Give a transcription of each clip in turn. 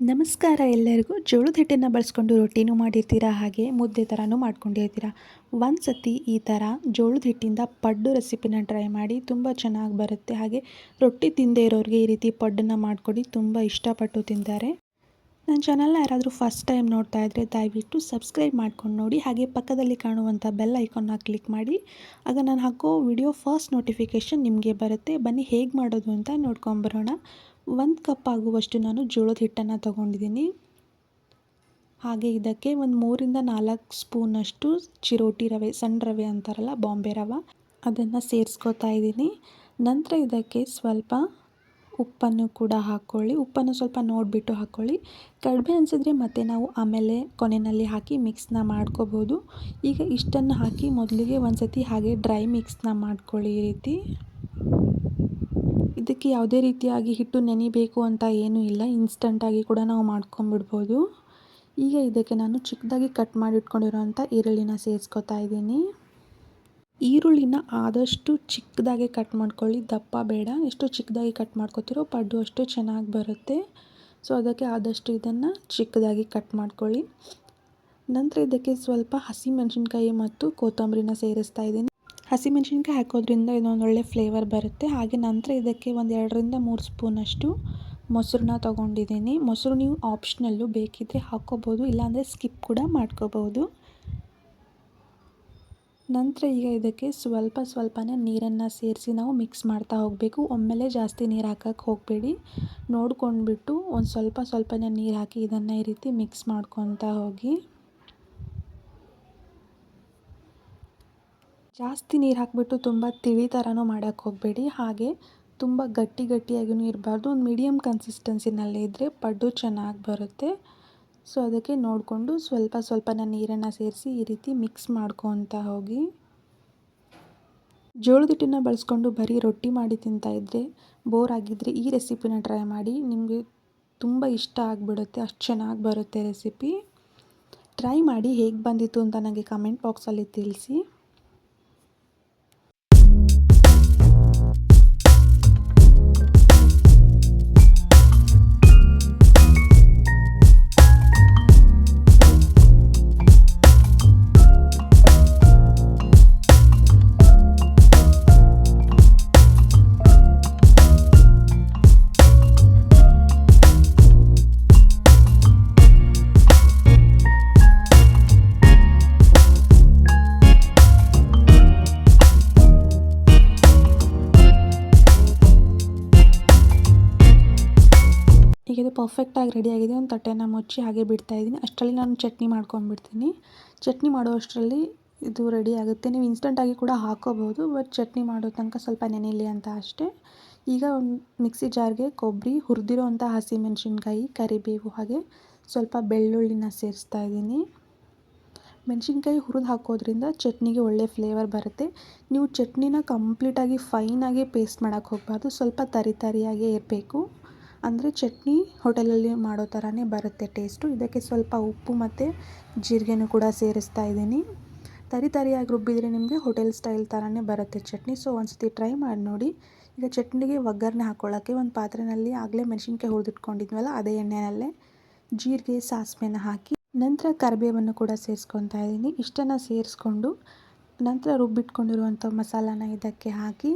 ನಮಸ್ಕಾರ ಎಲ್ಲರಿಗೂ. ಜೋಳದ ಹಿಟ್ಟನ್ನು ಬಳಸ್ಕೊಂಡು ರೊಟ್ಟಿನೂ ಮಾಡಿರ್ತೀರಾ? ಹಾಗೆ ಮುದ್ದೆ ಥರನೂ ಮಾಡ್ಕೊಂಡಿರ್ತೀರಾ ಒಂದು ಸತಿ ಈ ಥರ ಜೋಳದ ಹಿಟ್ಟಿಂದ ಪಡ್ಡು ರೆಸಿಪಿನ ಟ್ರೈ ಮಾಡಿ ತುಂಬ ಚೆನ್ನಾಗಿ ಬರುತ್ತೆ. ಹಾಗೆ ರೊಟ್ಟಿ ತಿಂದೇ ಇರೋರಿಗೆ ಈ ರೀತಿ ಪಡ್ಡನ್ನು ಮಾಡಿಕೊಡಿ, ತುಂಬ ಇಷ್ಟಪಟ್ಟು ತಿಂತಾರೆ. ನನ್ನ ಚಾನಲ್ನ ಯಾರಾದರೂ ಫಸ್ಟ್ ಟೈಮ್ ನೋಡ್ತಾ ಇದ್ದರೆ ದಯವಿಟ್ಟು ಸಬ್ಸ್ಕ್ರೈಬ್ ಮಾಡ್ಕೊಂಡು ನೋಡಿ. ಹಾಗೆ ಪಕ್ಕದಲ್ಲಿ ಕಾಣುವಂಥ ಬೆಲ್ ಐಕಾನ್ನ ಕ್ಲಿಕ್ ಮಾಡಿ. ಆಗ ನಾನು ಹಾಕೋ ವಿಡಿಯೋ ಫಸ್ಟ್ ನೋಟಿಫಿಕೇಷನ್ ನಿಮಗೆ ಬರುತ್ತೆ. ಬನ್ನಿ ಹೇಗೆ ಮಾಡೋದು ಅಂತ ನೋಡ್ಕೊಂಬರೋಣ ಒಂದು ಕಪ್ ಆಗುವಷ್ಟು ನಾನು ಜೋಳದ ಹಿಟ್ಟನ್ನು ತೊಗೊಂಡಿದ್ದೀನಿ. ಹಾಗೆ ಇದಕ್ಕೆ ಒಂದು ಮೂರಿಂದ ನಾಲ್ಕು ಸ್ಪೂನಷ್ಟು ಚಿರೋಟಿ ರವೆ, ಸಣ್ಣ ರವೆ ಅಂತಾರಲ್ಲ, ಬಾಂಬೆ ರವೆ. ಅದನ್ನು ಸೇರಿಸ್ಕೋತಾ ಇದ್ದೀನಿ. ನಂತರ ಇದಕ್ಕೆ ಸ್ವಲ್ಪ ಉಪ್ಪನ್ನು ಕೂಡ ಹಾಕ್ಕೊಳ್ಳಿ ಉಪ್ಪನ್ನು ಸ್ವಲ್ಪ ನೋಡಿಬಿಟ್ಟು ಹಾಕ್ಕೊಳ್ಳಿ ಕಡಿಮೆ ಅನಿಸಿದ್ರೆ ಮತ್ತೆ ನಾವು ಆಮೇಲೆ ಕೊನೆಯಲ್ಲಿ ಹಾಕಿ ಮಿಕ್ಸ್ನ ಮಾಡ್ಕೋಬೋದು. ಈಗ ಇಷ್ಟನ್ನು ಹಾಕಿ ಮೊದಲಿಗೆ ಒಂದು ಸತಿ ಹಾಗೆ ಡ್ರೈ ಮಿಕ್ಸ್ನ ಮಾಡ್ಕೊಳ್ಳಿ ಈ ರೀತಿ. ಇದಕ್ಕೆ ಯಾವುದೇ ರೀತಿಯಾಗಿ ಹಿಟ್ಟು ನೆನಿಬೇಕು ಅಂತ ಏನೂ ಇಲ್ಲ. ಇನ್ಸ್ಟಂಟಾಗಿ ಕೂಡ ನಾವು ಮಾಡ್ಕೊಂಬಿಡ್ಬೋದು. ಈಗ ಇದಕ್ಕೆ ನಾನು ಚಿಕ್ಕದಾಗಿ ಕಟ್ ಮಾಡಿ ಅಂಥ ಈರುಳ್ಳಿನ ಸೇರಿಸ್ಕೊತಾ ಇದ್ದೀನಿ. ಈರುಳ್ಳಿನ ಆದಷ್ಟು ಚಿಕ್ಕದಾಗಿ ಕಟ್ ಮಾಡ್ಕೊಳ್ಳಿ. ದಪ್ಪ ಬೇಡ. ಎಷ್ಟು ಚಿಕ್ಕದಾಗಿ ಕಟ್ ಮಾಡ್ಕೊತಿರೋ ಪಡ್ಡು ಅಷ್ಟು ಚೆನ್ನಾಗಿ ಬರುತ್ತೆ. ಸೊ, ಅದಕ್ಕೆ ಆದಷ್ಟು ಇದನ್ನು ಚಿಕ್ಕದಾಗಿ ಕಟ್ ಮಾಡ್ಕೊಳ್ಳಿ. ನಂತರ ಇದಕ್ಕೆ ಸ್ವಲ್ಪ ಹಸಿಮೆಣಸಿನ್ಕಾಯಿ ಮತ್ತು ಕೊತ್ತಂಬರಿನ ಸೇರಿಸ್ತಾ ಇದ್ದೀನಿ. ಹಸಿಮೆಣಸಿನ್ಕಾಯಿ ಹಾಕೋದ್ರಿಂದ ಇದೊಂದು ಒಳ್ಳೆ ಫ್ಲೇವರ್ ಬರುತ್ತೆ. ಹಾಗೆ ನಂತರ ಇದಕ್ಕೆ ಒಂದು ಎರಡರಿಂದ ಮೂರು ಸ್ಪೂನಷ್ಟು ಮೊಸರನ್ನ ತೊಗೊಂಡಿದ್ದೀನಿ. ಮೊಸರು ನೀವು ಆಪ್ಷನಲ್ಲು ಬೇಕಿದ್ದರೆ ಹಾಕ್ಕೋಬೋದು, ಇಲ್ಲಾಂದರೆ ಸ್ಕಿಪ್ ಕೂಡ ಮಾಡ್ಕೋಬೋದು. ನಂತರ ಈಗ ಇದಕ್ಕೆ ಸ್ವಲ್ಪ ಸ್ವಲ್ಪನೇ ನೀರನ್ನು ಸೇರಿಸಿ ನಾವು ಮಿಕ್ಸ್ ಮಾಡ್ತಾ ಹೋಗಬೇಕು. ಒಮ್ಮೆಲೆ ಜಾಸ್ತಿ ನೀರು ಹಾಕಕ್ಕೆ ಹೋಗಬೇಡಿ. ನೋಡ್ಕೊಂಡ್ಬಿಟ್ಟು ಒಂದು ಸ್ವಲ್ಪ ಸ್ವಲ್ಪನೇ ನೀರು ಹಾಕಿ ಇದನ್ನು ಈ ರೀತಿ ಮಿಕ್ಸ್ ಮಾಡ್ಕೊತಾ ಹೋಗಿ. ಜಾಸ್ತಿ ನೀರು ಹಾಕಿಬಿಟ್ಟು ತುಂಬ ತಿಳಿ ಥರನೂ ಮಾಡೋಕ್ಕೆ ಹೋಗಬೇಡಿ. ಹಾಗೆ ತುಂಬ ಗಟ್ಟಿ ಗಟ್ಟಿಯಾಗಿಯೂ ಇರಬಾರ್ದು. ಒಂದು ಮೀಡಿಯಮ್ ಕನ್ಸಿಸ್ಟೆನ್ಸಿನಲ್ಲಿ ಇದ್ದರೆ ಪಡ್ಡು ಚೆನ್ನಾಗಿ ಬರುತ್ತೆ. ಸೊ ಅದಕ್ಕೆ ನೋಡಿಕೊಂಡು ಸ್ವಲ್ಪ ಸ್ವಲ್ಪನ ನೀರನ್ನು ಸೇರಿಸಿ ಈ ರೀತಿ ಮಿಕ್ಸ್ ಮಾಡ್ಕೊತ ಹೋಗಿ. ಜೋಳದ ಹಿಟ್ಟನ್ನು ಬಳಸ್ಕೊಂಡು ಬರೀ ರೊಟ್ಟಿ ಮಾಡಿ ತಿಂತಾಯಿದ್ರೆ ಬೋರ್ ಆಗಿದ್ದರೆ ಈ ರೆಸಿಪಿನ ಟ್ರೈ ಮಾಡಿ. ನಿಮಗೆ ತುಂಬ ಇಷ್ಟ ಆಗಿಬಿಡುತ್ತೆ, ಅಷ್ಟು ಚೆನ್ನಾಗಿ ಬರುತ್ತೆ ರೆಸಿಪಿ. ಟ್ರೈ ಮಾಡಿ ಹೇಗೆ ಬಂದಿತ್ತು ಅಂತ ನನಗೆ ಕಮೆಂಟ್ ಬಾಕ್ಸಲ್ಲಿ ತಿಳಿಸಿ. ಈಗ ಇದು ಪರ್ಫೆಕ್ಟಾಗಿ ರೆಡಿಯಾಗಿದೆ ಒಂದು ತಟ್ಟೆನ ಮುಚ್ಚಿ ಹಾಗೆ ಬಿಡ್ತಾ ಇದ್ದೀನಿ. ಅಷ್ಟರಲ್ಲಿ ನಾನು ಚಟ್ನಿ ಮಾಡ್ಕೊಂಡ್ಬಿಡ್ತೀನಿ. ಚಟ್ನಿ ಮಾಡೋ ಅಷ್ಟರಲ್ಲಿ ಇದು ರೆಡಿ ಆಗುತ್ತೆ. ನೀವು ಇನ್ಸ್ಟಂಟಾಗಿ ಕೂಡ ಹಾಕೋಬೋದು ಬಟ್ ಚಟ್ನಿ ಮಾಡೋ ತನಕ ಸ್ವಲ್ಪ ನೆನೆಯಲಿ ಅಂತ ಅಷ್ಟೇ. ಈಗ ಒಂದು ಮಿಕ್ಸಿ ಜಾರ್ಗೆ ಕೊಬ್ಬರಿ ಅಂಥ ಹಸಿಮೆಣ್ಸಿನ್ಕಾಯಿ, ಕರಿಬೇವು ಹಾಗೆ ಸ್ವಲ್ಪ ಬೆಳ್ಳುಳ್ಳಿನ ಸೇರಿಸ್ತಾ ಇದ್ದೀನಿ. ಮೆಣಸಿನ್ಕಾಯಿ ಹುರಿದು ಹಾಕೋದ್ರಿಂದ ಚಟ್ನಿಗೆ ಒಳ್ಳೆ ಫ್ಲೇವರ್ ಬರುತ್ತೆ. ನೀವು ಚಟ್ನಿನ ಕಂಪ್ಲೀಟಾಗಿ ಫೈನಾಗಿ ಪೇಸ್ಟ್ ಮಾಡೋಕ್ಕೆ ಹೋಗಬಾರ್ದು. ಸ್ವಲ್ಪ ತರಿ ತರಿಯಾಗೇ ಇರಬೇಕು. ಅಂದರೆ ಚಟ್ನಿ ಹೋಟೆಲಲ್ಲಿ ಮಾಡೋ ಥರನೇ ಬರುತ್ತೆ ಟೇಸ್ಟು. ಇದಕ್ಕೆ ಸ್ವಲ್ಪ ಉಪ್ಪು ಮತ್ತು ಜೀರಿಗೆನೂ ಕೂಡ ಸೇರಿಸ್ತಾ ಇದ್ದೀನಿ. ತರಿ ತರಿಯಾಗಿ ರುಬ್ಬಿದರೆ ನಿಮಗೆ ಹೋಟೆಲ್ ಸ್ಟೈಲ್ ಥರನೇ ಬರುತ್ತೆ ಚಟ್ನಿ. ಸೊ ಒಂದು ಸತಿ ಟ್ರೈ ಮಾಡಿ ನೋಡಿ. ಈಗ ಚಟ್ನಿಗೆ ಒಗ್ಗರಣೆ ಹಾಕ್ಕೊಳ್ಳೋಕ್ಕೆ ಒಂದು ಪಾತ್ರೆಯಲ್ಲಿ ಆಗಲೇ ಮೆಣಸಿನ್ಕಾಯಿ ಹುರಿದಿಟ್ಕೊಂಡಿದ್ವಲ್ಲ, ಅದೇ ಎಣ್ಣೆಯಲ್ಲೇ ಜೀರಿಗೆ, ಸಾಸಿವೆನ ಹಾಕಿ ನಂತರ ಕರಿಬೇವನ್ನು ಕೂಡ ಸೇರಿಸ್ಕೊತಾ ಇದ್ದೀನಿ. ಇಷ್ಟನ್ನು ಸೇರಿಸ್ಕೊಂಡು ನಂತರ ರುಬ್ಬಿಟ್ಕೊಂಡಿರುವಂಥ ಮಸಾಲಾನ ಇದಕ್ಕೆ ಹಾಕಿ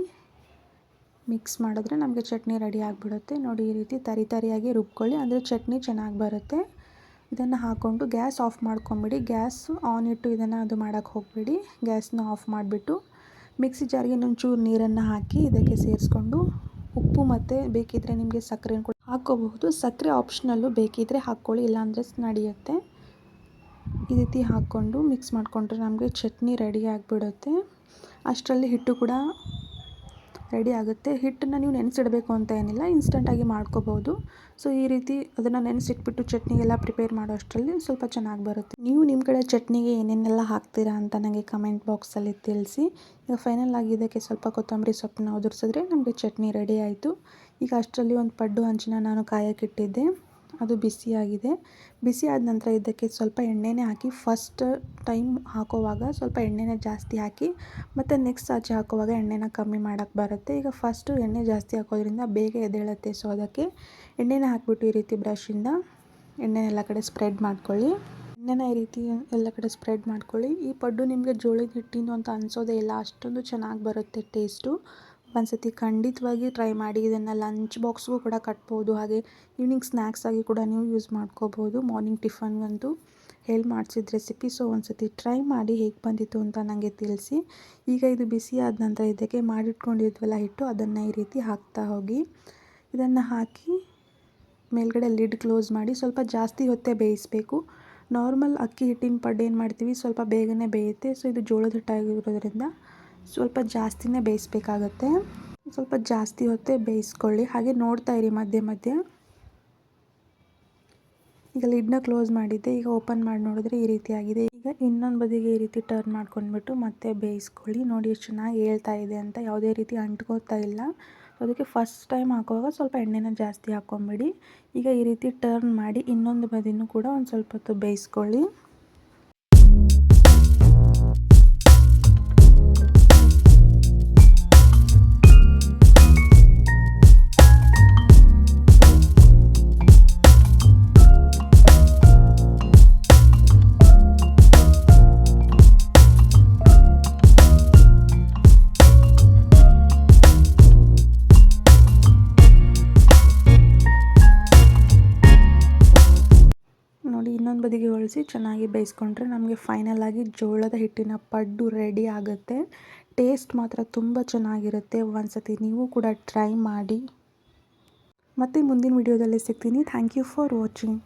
ಮಿಕ್ಸ್ ಮಾಡಿದ್ರೆ ನಮಗೆ ಚಟ್ನಿ ರೆಡಿ ಆಗಿಬಿಡುತ್ತೆ. ನೋಡಿ, ಈ ರೀತಿ ತರಿ ತರಿಯಾಗಿ ರುಬ್ಕೊಳ್ಳಿ. ಅಂದರೆ ಚಟ್ನಿ ಚೆನ್ನಾಗಿ ಬರುತ್ತೆ. ಇದನ್ನು ಹಾಕ್ಕೊಂಡು ಗ್ಯಾಸ್ ಆಫ್ ಮಾಡ್ಕೊಂಬಿಡಿ. ಗ್ಯಾಸ್ ಆನ್ ಇಟ್ಟು ಇದನ್ನು ಅದು ಮಾಡೋಕ್ಕೆ ಹೋಗಬೇಡಿ. ಗ್ಯಾಸ್ನ ಆಫ್ ಮಾಡಿಬಿಟ್ಟು ಮಿಕ್ಸಿ ಜಾರಿಗೆ ಒಂಚೂರು ನೀರನ್ನು ಹಾಕಿ ಇದಕ್ಕೆ ಸೇರಿಸ್ಕೊಂಡು ಉಪ್ಪು ಮತ್ತು ಬೇಕಿದ್ದರೆ ನಿಮಗೆ ಸಕ್ಕರೆ ಕೂಡ ಹಾಕ್ಕೋಬಹುದು. ಸಕ್ಕರೆ ಆಪ್ಷನಲ್ಲು ಬೇಕಿದ್ದರೆ ಹಾಕ್ಕೊಳ್ಳಿ, ಇಲ್ಲಾಂದರೆ ನಡೆಯುತ್ತೆ. ಈ ರೀತಿ ಹಾಕ್ಕೊಂಡು ಮಿಕ್ಸ್ ಮಾಡಿಕೊಂಡ್ರೆ ನಮಗೆ ಚಟ್ನಿ ರೆಡಿ ಆಗಿಬಿಡುತ್ತೆ. ಅಷ್ಟರಲ್ಲಿ ಹಿಟ್ಟು ಕೂಡ ರೆಡಿ ಆಗುತ್ತೆ. ಹಿಟ್ಟನ್ನು ನೀವು ನೆನೆಸಿಡಬೇಕು ಅಂತ ಏನಿಲ್ಲ ಇನ್ಸ್ಟೆಂಟಾಗಿ ಮಾಡ್ಕೋಬೋದು. ಸೊ ಈ ರೀತಿ ಅದನ್ನು ನೆನೆಸಿಟ್ಬಿಟ್ಟು ಚಟ್ನಿಗೆಲ್ಲ ಪ್ರಿಪೇರ್ ಮಾಡೋ ಅಷ್ಟರಲ್ಲಿ ಸ್ವಲ್ಪ ಚೆನ್ನಾಗಿ ಬರುತ್ತೆ. ನೀವು ನಿಮ್ಮ ಕಡೆ ಚಟ್ನಿಗೆ ಏನೇನೆಲ್ಲ ಹಾಕ್ತೀರಾ ಅಂತ ನನಗೆ ಕಮೆಂಟ್ ಬಾಕ್ಸಲ್ಲಿ ತಿಳಿಸಿ. ಈಗ ಫೈನಲ್ ಆಗಿ ಇದಕ್ಕೆ ಸ್ವಲ್ಪ ಕೊತ್ತಂಬರಿ ಸೊಪ್ಪನ್ನ ಉದುರಿಸಿದ್ರೆ ನಮಗೆ ಚಟ್ನಿ ರೆಡಿ ಆಯಿತು. ಈಗ ಅಷ್ಟರಲ್ಲಿ ಒಂದು ಪಡ್ಡು ಹಂಚಿನ ನಾನು ಕಾಯಕ್ಕಿಟ್ಟಿದ್ದೆ ಅದು ಬಿಸಿಯಾಗಿದೆ. ಬಿಸಿ ಆದ ನಂತರ ಇದಕ್ಕೆ ಸ್ವಲ್ಪ ಎಣ್ಣೆನೇ ಹಾಕಿ ಫಸ್ಟ್ ಟೈಮ್ ಹಾಕೋವಾಗ ಸ್ವಲ್ಪ ಎಣ್ಣೆನೇ ಜಾಸ್ತಿ ಹಾಕಿ, ಮತ್ತು ನೆಕ್ಸ್ಟ್ ಆಚೆ ಹಾಕೋವಾಗ ಎಣ್ಣೆನ ಕಮ್ಮಿ ಮಾಡೋಕ್ಕೆ ಬರುತ್ತೆ. ಈಗ ಫಸ್ಟು ಎಣ್ಣೆ ಜಾಸ್ತಿ ಹಾಕೋದ್ರಿಂದ ಬೇಗ ಎದ್ದೇಳುತ್ತೆ. ಸೊ ಅದಕ್ಕೆ ಎಣ್ಣೆನ ಹಾಕ್ಬಿಟ್ಟು ಈ ರೀತಿ ಬ್ರಷಿಂದ ಎಣ್ಣೆ ಎಲ್ಲ ಕಡೆ ಸ್ಪ್ರೆಡ್ ಮಾಡ್ಕೊಳ್ಳಿ. ಎಣ್ಣೆನ ಈ ರೀತಿ ಎಲ್ಲ ಕಡೆ ಸ್ಪ್ರೆಡ್ ಮಾಡ್ಕೊಳ್ಳಿ. ಈ ಪಡ್ಡು ನಿಮಗೆ ಜೋಳದ ಹಿಟ್ಟಿನೂ ಅಂತ ಅನಿಸೋದೇ ಇಲ್ಲ. ಅಷ್ಟೊಂದು ಚೆನ್ನಾಗಿ ಬರುತ್ತೆ ಟೇಸ್ಟು ಒಂದ್ಸತಿ ಖಂಡಿತವಾಗಿ ಟ್ರೈ ಮಾಡಿ ಇದನ್ನು ಲಂಚ್ ಬಾಕ್ಸ್ಗೂ ಕೂಡ ಕಟ್ಬೋದು. ಹಾಗೆ ಈವ್ನಿಂಗ್ ಸ್ನ್ಯಾಕ್ಸ್ ಆಗಿ ಕೂಡ ನೀವು ಯೂಸ್ ಮಾಡ್ಕೋಬೋದು. ಮಾರ್ನಿಂಗ್ ಟಿಫನ್ಗಂತೂ ಹೇಳಿ ಮಾಡಿಸಿದ ರೆಸಿಪಿ ಸೊ ಒಂದ್ಸತಿ ಟ್ರೈ ಮಾಡಿ ಹೇಗೆ ಬಂದಿತ್ತು ಅಂತ ನನಗೆ ತಿಳಿಸಿ. ಈಗ ಇದು ಬಿಸಿ ಆದ ನಂತರ ಇದಕ್ಕೆ ಮಾಡಿಟ್ಕೊಂಡಿದ್ವಲ್ಲ ಹಿಟ್ಟು, ಅದನ್ನು ಈ ರೀತಿ ಹಾಕ್ತಾ ಹೋಗಿ ಇದನ್ನು ಹಾಕಿ ಮೇಲ್ಗಡೆ ಲಿಡ್ ಕ್ಲೋಸ್ ಮಾಡಿ ಸ್ವಲ್ಪ ಜಾಸ್ತಿ ಹೊತ್ತೇ ಬೇಯಿಸಬೇಕು. ನಾರ್ಮಲ್ ಅಕ್ಕಿ ಹಿಟ್ಟಿನ ಪಡ್ಡು ಏನು ಮಾಡ್ತೀವಿ? ಸ್ವಲ್ಪ ಬೇಗನೆ ಬೇಯುತ್ತೆ. ಸೊ ಇದು ಜೋಳದ ಹಿಟ್ಟಾಗಿರೋದ್ರಿಂದ ಸ್ವಲ್ಪ ಜಾಸ್ತಿನೇ ಬೇಯಿಸ್ಬೇಕಾಗತ್ತೆ. ಸ್ವಲ್ಪ ಜಾಸ್ತಿ ಹೊತ್ತೇ ಬೇಯಿಸ್ಕೊಳ್ಳಿ. ಹಾಗೆ ನೋಡ್ತಾ ಇರಿ ಮಧ್ಯೆ ಮಧ್ಯೆ. ಈಗ ಲಿಡ್ನ ಕ್ಲೋಸ್ ಮಾಡಿದ್ದೆ. ಈಗ ಓಪನ್ ಮಾಡಿ ನೋಡಿದ್ರೆ ಈ ರೀತಿ ಆಗಿದೆ. ಈಗ ಇನ್ನೊಂದು ಬದಿಗೆ ಈ ರೀತಿ ಟರ್ನ್ ಮಾಡ್ಕೊಂಡ್ಬಿಟ್ಟು ಮತ್ತೆ ಬೇಯಿಸ್ಕೊಳ್ಳಿ. ನೋಡಿ ಎಷ್ಟು ಚೆನ್ನಾಗಿ ಹೇಳ್ತಾ ಇದೆ ಅಂತ. ಯಾವುದೇ ರೀತಿ ಅಂಟ್ಕೋತಾ ಇಲ್ಲ. ಅದಕ್ಕೆ ಫಸ್ಟ್ ಟೈಮ್ ಹಾಕುವಾಗ ಸ್ವಲ್ಪ ಎಣ್ಣೆನ ಜಾಸ್ತಿ ಹಾಕ್ಕೊಂಬಿಡಿ. ಈಗ ಈ ರೀತಿ ಟರ್ನ್ ಮಾಡಿ ಇನ್ನೊಂದು ಬದಿನೂ ಕೂಡ ಒಂದು ಸ್ವಲ್ಪ ಹೊತ್ತು ಬೇಯಿಸ್ಕೊಳ್ಳಿ. ಇನ್ನೊಂದು ಚೆನ್ನಾಗಿ ಬೇಯಿಸ್ಕೊಂಡ್ರೆ ನಮಗೆ ಫೈನಲ್ ಆಗಿ ಜೋಳದ ಹಿಟ್ಟಿನ ಪಡ್ಡು ರೆಡಿ ಆಗುತ್ತೆ. ಟೇಸ್ಟ್ ಮಾತ್ರ ತುಂಬ ಚೆನ್ನಾಗಿರುತ್ತೆ. ಒಂದ್ಸತಿ ನೀವು ಕೂಡ ಟ್ರೈ ಮಾಡಿ. ಮತ್ತು ಮುಂದಿನ ವಿಡಿಯೋದಲ್ಲಿ ಸಿಗ್ತೀನಿ. Thank you for watching